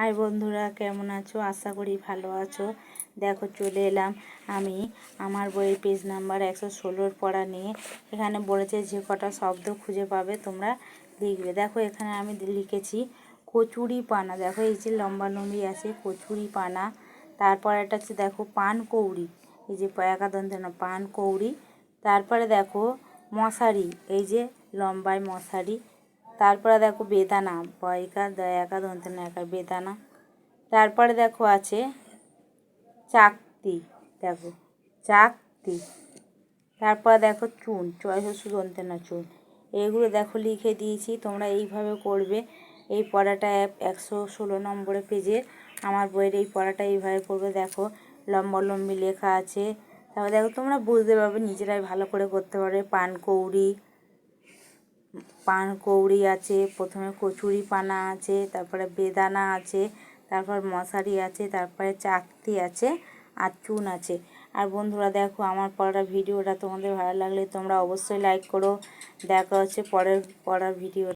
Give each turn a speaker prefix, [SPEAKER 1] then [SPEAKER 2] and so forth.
[SPEAKER 1] High বন্ধুরা, কেমন আছো? আশা করি ভালো আছো। দেখো, চলে এলাম আমি আমার বইয়ের পেজ নাম্বার একশো ষোলোর পড়া নিয়ে। এখানে বলেছে যে কটা শব্দ খুঁজে পাবে, তোমরা লিখবে। দেখো, এখানে আমি লিখেছি, কচুরি পানা। দেখো, এই যে লম্বা লম্বি আছে, কচুরি পানা। তারপর একটা হচ্ছে দেখো, পান কৌড়ি। এই যে একাদন্তে না, পান কৌড়ি। তারপরে দেখো, মশারি। এই যে লম্বায় মশারি। তারপরে দেখো বেদানা বয়কা না একা বেদানা। তারপরে দেখো আছে চাকতি, দেখো, চাকতি। তারপর দেখো চুন চয় শুধু অন্তে না চুন। এগুলো দেখো লিখে দিয়েছি, তোমরা এইভাবে করবে। এই পড়াটা একশো ষোলো নম্বরে পেজে, আমার বইয়ের এই পড়াটা এইভাবে করবে, দেখো লম্বি লেখা আছে। তারপর দেখো তোমরা বুঝতে পারবে, নিজেরাই ভালো করে করতে পারবে পান কৌড়ি পান কৌড়ি আছে, প্রথমে কচুরি পানা আছে, তারপরে বেদানা আছে, তারপর মশারি আছে, তারপরে চাকতি আছে, আর চুন আছে। আর বন্ধুরা দেখো, আমার পড়ার ভিডিওটা তোমাদের ভালো লাগলে তোমরা অবশ্যই লাইক করো। দেখা হচ্ছে পরের, পড়ার ভিডিও